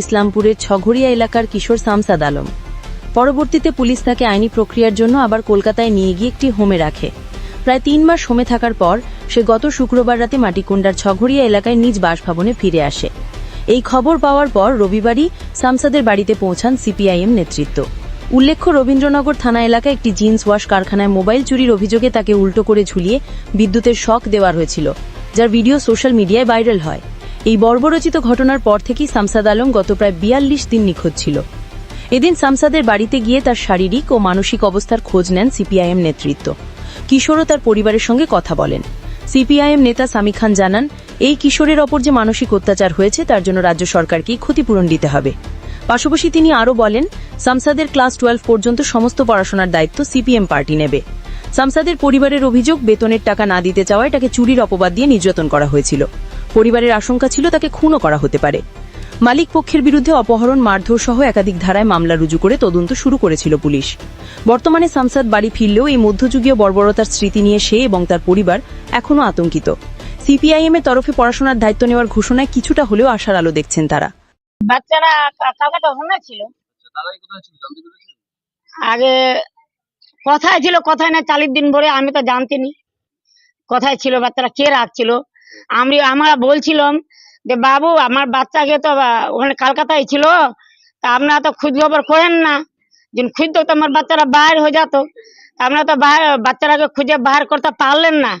ইসলামপুরের ছঘরিয়া এলাকার কিশোর সামসাদ আলম। পরবর্তীতে পুলিশ তাকে আইনি প্রক্রিয়ার জন্য আবার কলকাতায় নিয়ে গিয়ে একটি হোমে রাখে। প্রায় তিন মাস হোমে থাকার পর সে গত শুক্রবার রাতে মাটিকুণ্ডার ছঘরিয়া এলাকায় নিজ বাসভবনে ফিরে আসে। এই খবর পাওয়ার পর রবিবারই সামসাদের বাড়িতে পৌঁছান সিপিআইএম নেতৃত্ব। উল্লেখ্য, রবীন্দ্রনগর থানা এলাকায় একটি জিন্স ওয়াশ কারখানায় মোবাইল চুরির অভিযোগে তাকে উল্টো করে ঝুলিয়ে বিদ্যুতের শক দেওয়া হয়েছিল, যার ভিডিও সোশ্যাল মিডিয়ায় ভাইরাল হয়। এই বর্বরচিত ঘটনার পর থেকেই সামসাদ আলম গত প্রায় বিয়াল্লিশ দিন নিখোঁজ ছিল। এদিন সামসাদের বাড়িতে গিয়ে তার শারীরিক ও মানসিক অবস্থার খোঁজ নেন সিপিআইএম নেতৃত্ব। কিশোরও তার পরিবারের সঙ্গে কথা বলেন। সিপিআইএম নেতা সামি খান জানান, এই কিশোরের ওপর যে মানসিক অত্যাচার হয়েছে, তার জন্য রাজ্য সরকারকেই ক্ষতিপূরণ দিতে হবে। পাশাপাশি তিনি আরও বলেন, সামসাদের ক্লাস টুয়েলভ পর্যন্ত সমস্ত পড়াশোনার দায়িত্ব সিপিএম পার্টি নেবে। সামসাদের পরিবারের অভিযোগ, বেতনের টাকা না দিতে চাওয়ায় তাকে চুরির অপবাদ দিয়ে নির্যাতন করা হয়েছিল। পরিবারের আশঙ্কা ছিল তাকে খুনও করা হতে পারে। মালিক পক্ষের বিরুদ্ধে অপহরণ মারধর সহ একাধিক ধারায় মামলা রুজু করে তদন্ত শুরু করেছিল পুলিশ। বর্তমানে সামসাদ বাড়ি ফিরলেও এই মধ্যযুগীয় বর্বরতার স্মৃতি নিয়ে সে এবং তার পরিবার এখনও আতঙ্কিত। সিপিআইএম এর তরফে পড়াশোনার দায়িত্ব নেওয়ার ঘোষণায় কিছুটা হলেও আশার আলো দেখছেন তারা। বাচ্চারা কালকে তো ছিল। কোথায় ছিল আগে কোথায় ছিল কোথায় না চালিশ দিন ভরে আমি তো জানতিনি। কোথায় ছিল বাচ্চারা কে রাখছিল? আমি আমরা বলছিলাম যে বাবু আমার বাচ্চাকে তো ওখানে কলকাতায় ছিল তা আপনারা তো খুঁজ খবর করেন না। যখন খুঁজতো তো আমার বাচ্চারা বাইর হয়ে যেত। আপনারা তো বাচ্চারাকে খুঁজে বাহির করতে পারলেন না।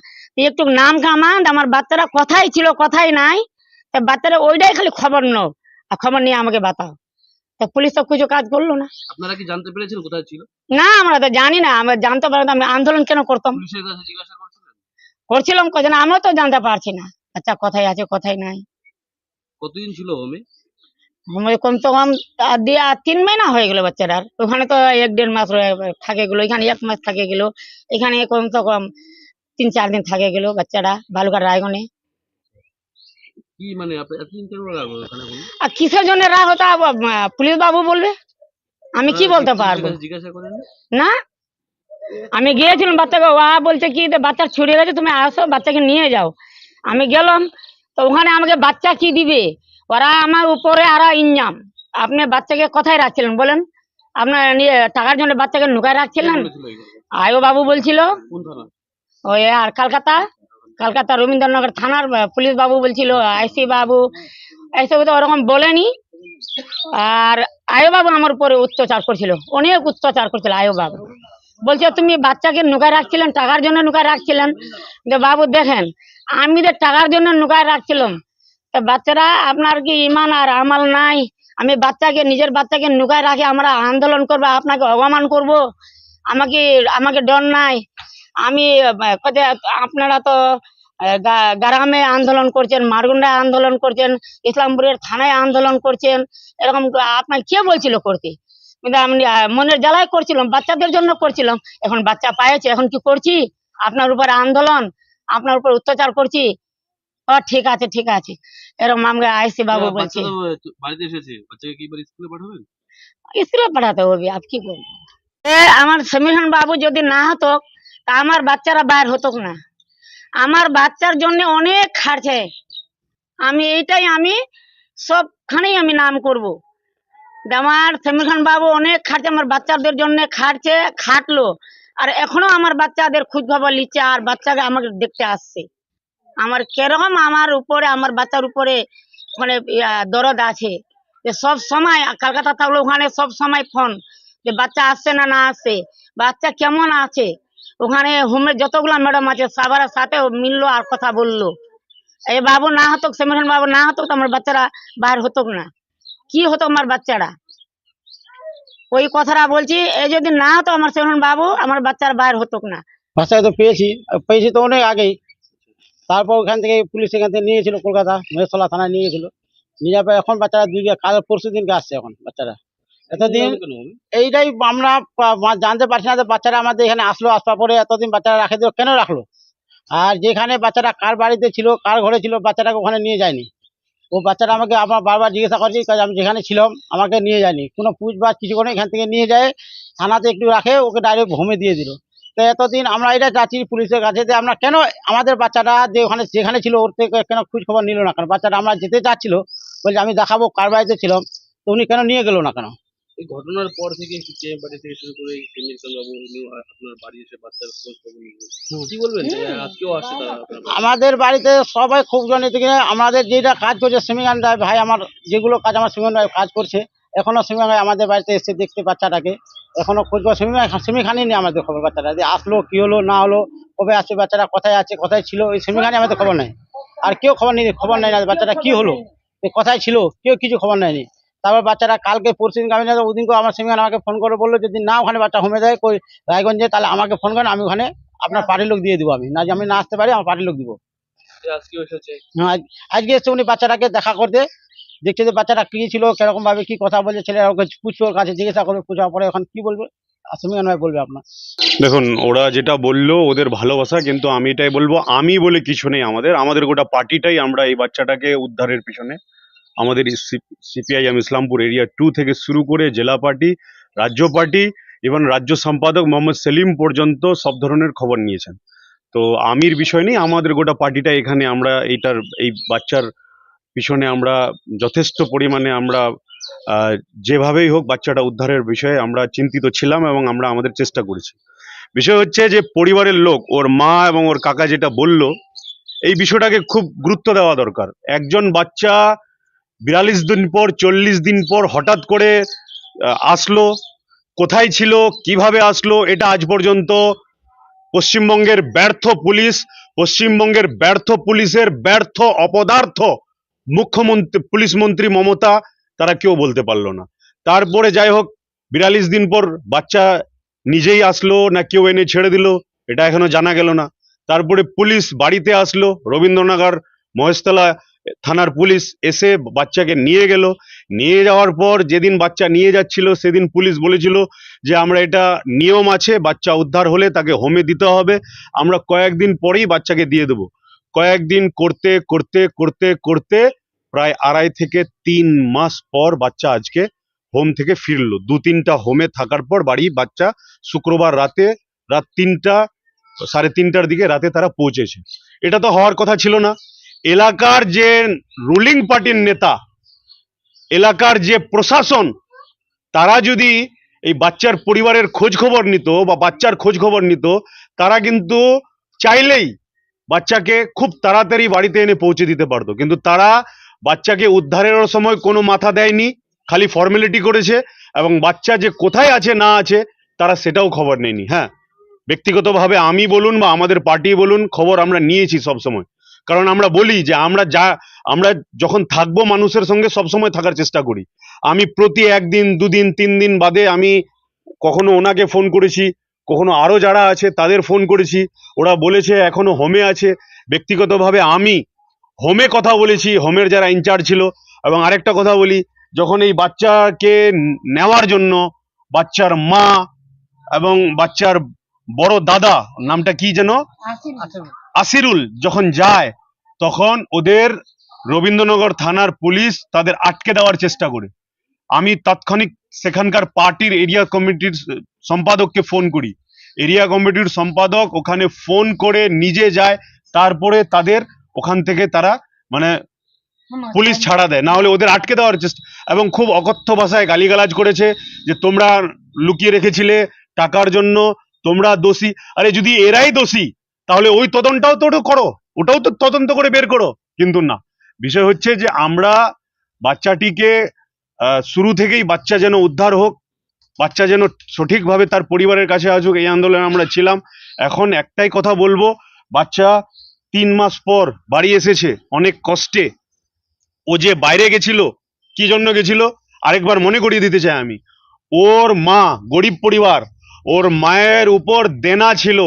একটু নাম কামান আমার বাচ্চারা কোথায় ছিল কোথায় নাই? তা বাচ্চারা ওইটাই খালি খবর নাও। আর খবর নিয়ে আমাকে বাতাও। তা পুলিশ তো কিছু কাজ করল না। আপনারা কি জানতে পেরেছেন কোথায় ছিল? না আমরা তো জানি না। আমরা জানতে পারতাম আমি আন্দোলন কেন করতাম পুলিশের কাছে জিজ্ঞাসা করছিলেন করছিলাম কজন আমরা তো জানতে পারছি না। আচ্ছা কোথায় আছে কোথায় নাই। কতদিন ছিল হোমে? কমসে কম তা- দিয়া তিন মহিনা হয়ে গেল বাচ্চারার ওখানে তো এক দেড় মাস থাকে গেল। এখানে এক মাস থাকে গেল। এখানে কমসে কম তিন চার দিন থাকে গেল বাচ্চাটা বালুকার রায়গনে। কি মানে আর কিসের জন্য রাগ হতো? পুলিশ বাবু বলবে? আমি কি বলতে পারব? জিজ্ঞাসা করেন না আমি গিয়েছিলাম বাচ্চাকে ওয়া বলছে কি যে বাচ্চা ছুটে গেছে তুমি আসো বাচ্চাকে নিয়ে যাও। আমি গেলাম তো ওখানে আমাকে বাচ্চা কি দিবে? ওরা আমার উপরে আর ইঞ্জাম আপনি বাচ্চাকে কোথায় রাখছিলেন বলেন? আপনার নিয়ে টাকার জন্য বাচ্চাকে নুকায় রাখছিলেন? আয়ো বাবু বলছিল ওই আর কলকাতা? কলকাতা রবীন্দ্রনগর থানার পুলিশ বাবু বলছিল আইসি বাবু। এইসব তো ওরকম বলেনি। আর আয়ো বাবু আমার উপরে অত্যাচার করছিল অনেক অত্যাচার করছিল আয়ো বাবু। বলছে, তুমি বাচ্চাকে নুকায় রাখছিলেন, টাকার জন্য নুকায় রাখছিলেন? যে, বাবু, দেখেন, আমি যে টাকার জন্য নুকায় রাখছিলাম, তা বাচ্চারা আপনার কি ইমান আর আমাল নাই? আমি বাচ্চাকে, নিজের বাচ্চাকে নুকায় রাখে, আমরা আন্দোলন করব, আপনাকে অপমান করব, আমাকে আমাকে ডর নাই? আমি আপনারা তো গ্রামে আন্দোলন করছেন, মারগুন্ডায় আন্দোলন করছেন, ইসলামপুরের থানায় আন্দোলন করছেন, এরকম, আপনার কে বলছিল করতে? কিন্তু আমি মনের জ্বালায় করছিলাম বাচ্চাদের জন্য করছিলাম। এখন বাচ্চা পাইছে এখন কি করছি? আপনার উপর আন্দোলন আপনার উপর অত্যাচার করছি। ও ঠিক আছে ঠিক আছে। এরকম আমাকে আইসি বাবু বলছে। বাড়িতে এসেছে? বাচ্চাকে কি স্কুলে পাঠাবেন? স্কুলে পাঠাতে হবে আপ কি করব? এ, আমার সমীরণ বাবু যদি না হতো তা আমার বাচ্চারা বাইর হতো না। আমার বাচ্চার জন্য অনেক খাটছে। আমি এইটাই আমি সবখানেই আমি নাম করব। আমার সমীরণ বাবু অনেক খাটছে, আমার বাচ্চাদের জন্য খাটছে, খাটলো। আর এখনও আমার বাচ্চাদের খোঁজ খবর নিচ্ছে আর বাচ্চাকে আমাকে দেখতে আসছে। আমার কেরকম আমার উপরে, আমার বাচ্চার উপরে মানে দরদ আছে। যে সব সময়, কলকাতা থাকলে ওখানে সব সময় ফোন যে বাচ্চা আসছে না না আসছে, বাচ্চা কেমন আছে? ওখানে হোমের যতগুলা ম্যাডাম আছে, সবার সাথে মিললো আর কথা বলল। এই বাবু না হতো সেমিরন বাবু না হতো তো আমার বাচ্চারা বাইর হতো না। কি হতো আমার বাচ্চারা? ওই কথাটা বলছি এই যদি না হতো আমার সেমিরন বাবু আমার বাচ্চার বাইর হতো না। বাচ্চাকে তো পেয়েছি আর পেয়েছি তো অনেক আগেই। তারপর ওখান থেকে পুলিশ এখান থেকে নিয়েছিল কলকাতা মেসলা থানায় নিয়ে গেছিল। নিয়ে পর এখন বাচ্চারা দুই কাল পরশু দিনকে আসছে এখন বাচ্চারা। এতদিন এইটাই আমরা জানতে পারছি না যে বাচ্চারা আমাদের এখানে আসলো আসার পরে এতদিন বাচ্চারা রাখে দিল কেন রাখল? আর যেখানে বাচ্চারা কার বাড়িতে ছিল কার ঘরে ছিল বাচ্চাটাকে ওখানে নিয়ে যায়নি। ও বাচ্চারা আমাকে আমার বারবার জিজ্ঞাসা করছে কাজ আমি যেখানে ছিলাম, আমাকে নিয়ে যায়নি। কোনো পুছবাছ কিছু করে এখান থেকে নিয়ে যায়, থানাতে একটু রাখে, ওকে ডাইরেক্ট হোমে দিয়ে দিল। তো এতদিন আমরা এটা চাচ্ছি পুলিশের কাছে যে আমরা কেন আমাদের বাচ্চাটা যে ওখানে, যেখানে ছিল, ওর থেকে কেন খোঁজ খবর নিল না কেন? বাচ্চাটা আমরা যেতে চাচ্ছিল, বলছে আমি দেখাবো কার বাড়িতে ছিলাম, তো উনি কেন নিয়ে গেলো না কেন? এই ঘটনার পর থেকে পার্টি থেকে শুরু করে বাবু উনিও আপনার বাড়ি এসে বাচ্চার খোঁজ খবর কি বলবেন আজকেও বাড়ি? আমাদের বাড়িতে সবাই খুব জনে থেকে আমাদের যেটা কাজ করছে সিমিগান রায় ভাই আমার যেগুলো কাজ আমার সিমিগান রায় কাজ করছে এখনও সিমিগান রায় আমাদের বাড়িতে এসে দেখতে বাচ্চাটাকে। এখনও খোঁজ সিমিগান সিমিখানি নেই আমাদের খবর বাচ্চাটা। যে আসলো কি হলো না হলো কবে আসছে বাচ্চাটা কোথায় আছে কোথায় ছিল ওই সিমিখানি আমাদের খবর নেই। আর কেউ খবর নেই খবর নেই না বাচ্চাটা কি হলো কোথায় ছিল কেউ কিছু খবর নেয়নি। তারপর বাচ্চারা কালকে পরশু দিন আমি না ওদিনকে আমার সিমিখান আমাকে ফোন করে বলল যদি না ওখানে বাচ্চা হোমে দেয় কই রায়গঞ্জে তাহলে আমাকে ফোন করেন আমি ওখানে আপনার পার্টির লোক দিয়ে দিব আমি। না যে আমি না আসতে পারি আমার পার্টির লোক দিব। হ্যাঁ, আজকে এসে উনি বাচ্চাটাকে দেখা করতে। দেখছে যে বাচ্চাটা কি ছিল কীরকম ভাবে কি কথা বলছে ছেলেরা ওকে পুষ্পর কাছে জিজ্ঞাসা করবে পূজার পরে এখন কি বলবে? আসমিয়ান ভাই বলবে আপনার। দেখুন ওরা যেটা বলল ওদের ভালোবাসা কিন্তু আমি এটাই বলব আমি বলে কিছু নেই আমাদের। আমাদের গোটা পার্টিটাই আমরা এই বাচ্চাটাকে উদ্ধারের পিছনে। আমাদের সিপিআইএম ইসলামপুর এরিয়া টু থেকে শুরু করে জেলা পার্টি, রাজ্য পার্টি এবং রাজ্য সম্পাদক মোহাম্মদ সেলিম পর্যন্ত সব ধরনের খবর নিয়েছেন। তো আমির বিষয় নেই, আমাদের গোটা পার্টিটা এখানে আমরা এইটার, এই বাচ্চার পিছনে আমরা যথেষ্ট পরিমাণে আমরা যেভাবেই হোক বাচ্চাটা উদ্ধারের বিষয়ে আমরা চিন্তিত ছিলাম এবং আমরা আমাদের চেষ্টা করেছি। বিষয় হচ্ছে যে পরিবারের লোক, ওর মা এবং ওর কাকা যেটা বলল, এই বিষয়টাকে খুব গুরুত্ব দেওয়া দরকার। একজন বাচ্চা বিয়াল্লিশ দিন পর, চল্লিশ দিন পর হঠাৎ করে আসলো। কোথায় ছিল, কীভাবে আসলো, এটা আজ পর্যন্ত পশ্চিমবঙ্গের ব্যর্থ পুলিশ, পশ্চিমবঙ্গের ব্যর্থ পুলিশের ব্যর্থ অপদার্থ মুখ্যমন্ত্রী, পুলিশ মন্ত্রী মমতা, তারা কেউ বলতে পারল না। তারপরে যাই হোক, বিয়াল্লিশ দিন পর বাচ্চা নিজেই আসলো, না কেউ এনে ছেড়ে দিল, এটা এখনও জানা গেল না। তারপরে পুলিশ বাড়িতে আসলো, রবীন্দ্রনগর মহেশতলা থানার পুলিশ এসে বাচ্চাকে নিয়ে গেল। নিয়ে যাওয়ার পর যেদিন বাচ্চা নিয়ে যাচ্ছিল, সেদিন পুলিশ বলেছিল যে, আমরা এটা নিয়ম আছে, বাচ্চা উদ্ধার হলে তাকে হোমে দিতে হবে। আমরা কয়েকদিন পরেই বাচ্চাকে দিয়ে দেবো। কয়েকদিন করতে করতে করতে করতে প্রায় আড়াই থেকে তিন মাস পর বাচ্চা আজকে হোম থেকে ফিরলো। দু তিনটা হোমে থাকার পর বাড়ি বাচ্চা শুক্রবার রাতে, রাত তিনটা, সাড়ে তিনটার দিকে রাতে তারা পৌঁছেছে। এটা তো হওয়ার কথা ছিল না। এলাকার যে রুলিং পার্টির নেতা, এলাকার যে প্রশাসন, তারা যদি এই বাচ্চার পরিবারের খোঁজ খবর নিত বা বাচ্চার খোঁজ খবর নিত, তারা কিন্তু চাইলেই বাচ্চাকে খুব তাড়াতাড়ি বাড়িতে এনে পৌঁছে দিতে পারতো। কিন্তু তারা বাচ্চাকে উদ্ধারের সময় কোনো মাথা দেয়নি, খালি ফর্মালিটি করেছে এবং বাচ্চা যে কোথায় আছে, না আছে, তারা সেটাও খবর নেয়নি। হ্যাঁ ব্যক্তিগতভাবে আমি বলুন বা আমাদের পার্টি বলুন, খবর আমরা নিয়েছি সব সময় কারণ আমরা বলি যে আমরা যা, আমরা যখন থাকব মানুষের সঙ্গে সব সময় থাকার চেষ্টা করি। আমি প্রতি একদিন, দুদিন, তিন দিন বাদে আমি কখনো ওনাকে ফোন করেছি, কখনো আরও যারা আছে তাদের ফোন করেছি। ওরা বলেছে এখনও হোমে আছে। ব্যক্তিগতভাবে আমি হোমে কথা বলেছি, হোমের যারা ইনচার্জ ছিল। এবং আরেকটা কথা বলি, যখন এই বাচ্চাকে নেওয়ার জন্য বাচ্চার মা এবং বাচ্চার বড় দাদা, নামটা কি যেন? আসিরুল যখন যায়, তখন ওদের রবীন্দ্রনগর থানার পুলিশ তাদের আটকে দেওয়ার চেষ্টা করে। আমি তাৎক্ষণিক সেখানকার পার্টির এরিয়া কমিটির সম্পাদককে ফোন করি। এরিয়া কমিটির সম্পাদক ওখানে ফোন করে নিজে যায়, তারপরে তাদের ওখান থেকে তারা মানে পুলিশ ছাড়া দেয়। না হলে ওদের আটকে দেওয়ার চেষ্টা, এবং খুব অকথ্য ভাষায় গালিগালাজ করেছে যে, তোমরা লুকিয়ে রেখেছিলে টাকার জন্য, তোমরা দোষী। আরে যদি এরাই দোষী তাহলে ওই তদন্তটাও তো করো, ওটাও তো তদন্ত করে বের করো। কিন্তু না, বিষয় হচ্ছে যে আমরা বাচ্চাটিকে শুরু থেকেই বাচ্চা যেন উদ্ধার হোক, বাচ্চা যেন সঠিকভাবে তার পরিবারের কাছে আসুক, এই আন্দোলনে আমরা ছিলাম। এখন একটাই কথা বলব, বাচ্চা তিন মাস পর বাড়ি এসেছে, অনেক কষ্টে। ও যে বাইরে গেছিল, কি জন্য গেছিল? আরেকবার মনে করিয়ে দিতে চাই আমি। ওর মা গরিব পরিবার, ওর মায়ের উপর দেনা ছিল।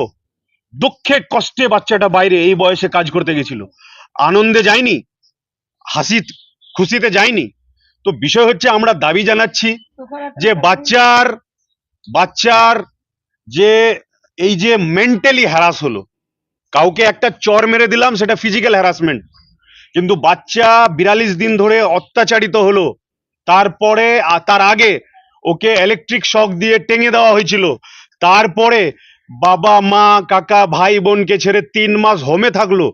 দুঃখে কষ্টে বাচ্চাটা বাইরে এই বয়সে কাজ করতে গেছিল। আনন্দে যায়নি, হাসি, খুশিতে যায়নি। তো বিষয় হচ্ছে আমরা দাবি জানাচ্ছি যে বাচ্চার বাচ্চার যে এই যে মেন্টালি হ্যারাস হলো, কাউকে একটা চর মেরে দিলাম সেটা ফিজিক্যাল হ্যারাসমেন্ট কিন্তু বাচ্চা বিরাল্লিশ দিন ধরে অত্যাচারিত হলো, তারপরে তার আগে ওকে ইলেকট্রিক শক দিয়ে টেঙে দেওয়া হয়েছিল, তারপরে বাবা, মা, কাকা, ভাই, বোনকে ছেড়ে তিন মাস হোমে থাকল।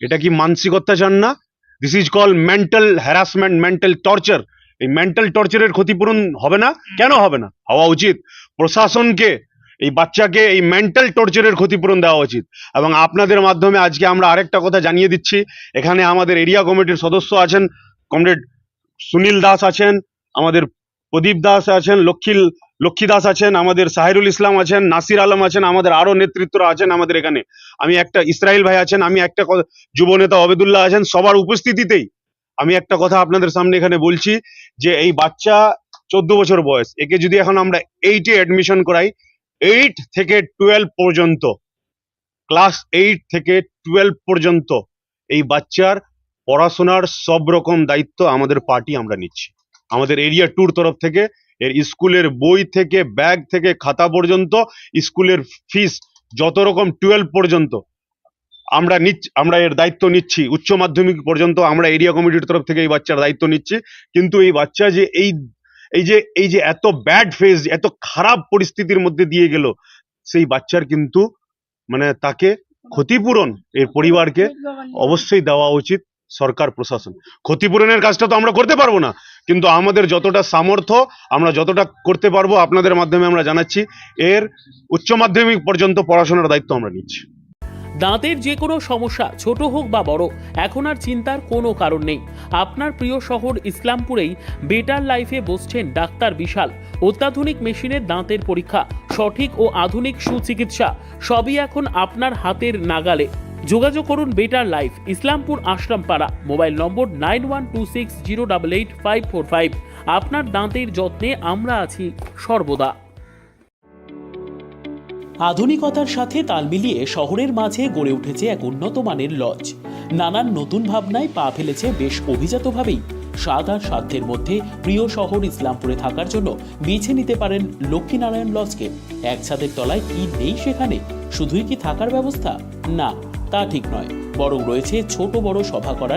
এটা কি মানসিক অত্যাচার না? This is call mental harassment mental torture এই মেন্টাল টর্চারের ক্ষতিপূরণ হবে না? কেন হবে না? হওয়া উচিত। প্রশাসনকে, এই বাচ্চাকে এই মেন্টাল টর্চারের ক্ষতিপূরণ দেওয়া উচিত। এবং আপনাদের মাধ্যমে আজকে আমরা আরেকটা কথা জানিয়ে দিচ্ছি। এখানে আমাদের এরিয়া কমিটির সদস্য আছেন, কমরেড সুনীল দাস আছেন, আমাদের প্রদীপ দাস আছেন লক্ষ্মী লক্ষ্মী দাস আছেন, আমাদের সাহিরুল ইসলাম আছেন, নাসির আলম আছেন, আমাদের আরও নেতৃত্বরা আছেন আমাদের এখানে। আমি একটা, ইসরাইল ভাই আছেন, আমি একটা যুব নেতা অবেদুল্লাহ আছেন, সবার উপস্থিতিতেই আমি একটা কথা আপনাদের সামনে এখানে বলছি যে এই বাচ্চা চোদ্দ বছর বয়স, একে যদি এখন আমরা এইটে অ্যাডমিশন করাই এইট থেকে টুয়েলভ পর্যন্ত ক্লাস এইট থেকে টুয়েলভ পর্যন্ত, এই বাচ্চার পড়াশোনার সব রকম দায়িত্ব আমাদের পার্টি আমরা নিচ্ছি। আমাদের এরিয়া ট্যুর তরফ থেকে এর স্কুলের বই থেকে ব্যাগ থেকে খাতা পর্যন্ত স্কুলের ফিস যত রকম টুয়েলভ পর্যন্ত আমরা নিচ্ছি আমরা এর দায়িত্ব নিচ্ছি। উচ্চ মাধ্যমিক পর্যন্ত আমরা এরিয়া কমিটির তরফ থেকে এই বাচ্চার দায়িত্ব নিচ্ছি। কিন্তু এই বাচ্চা যে এই এই যে এই যে এত ব্যাড ফেজ এত খারাপ পরিস্থিতির মধ্যে দিয়ে গেল সেই বাচ্চার কিন্তু মানে তাকে ক্ষতিপূরণ এর পরিবারকে অবশ্যই দেওয়া উচিত। সরকার প্রশাসন। ক্ষতিপূরণের কাজটা তো আমরা করতে পারব না। কিন্তু আমাদের যতটা সামর্থ্য আমরা যতটা করতে পারব আপনাদের মাধ্যমে আমরা জানাচ্ছি। এর উচ্চ মাধ্যমিক পর্যন্ত পড়াশোনার দায়িত্ব আমরা নিচ্ছি। দাঁতের যে কোনো সমস্যা, ছোট হোক বা বড়, এখন আর চিন্তার কোনো কারণ নেই। আপনার প্রিয় শহর ইসলামপুরেই বেটার লাইফে বসছেন ডাক্তার বিশাল। অত্যাধুনিক মেশিনের দাঁতের পরীক্ষা, সঠিক ও আধুনিক সুচিকিৎসা, সবই এখন আপনার হাতের নাগালে। যোগাযোগ করুন better life Islampur Ashrampara, mobile number nine one two six zero double eight five four five. আপনার দাঁতের যত্নে আমরা আছি সর্বদা। আধুনিকতার সাথে তাল মিলিয়ে শহরের মাঝে গড়ে উঠেছে এক উন্নত মানের লজ। নানান নতুন ভাবনায় পা ফেলেছে বেশ অভিজাতভাবেই। স্বাদ আর সাধ্যের মধ্যে প্রিয় শহর ইসলামপুরে থাকার জন্য বেছে নিতে পারেন লক্ষ্মীনারায়ণ লজকে। এক ছাদের তলায় কি নেই সেখানে? শুধুই কি থাকার ব্যবস্থা? না। তা ঠিক নয় বরং রয়েছে ছোট বড় সভা করার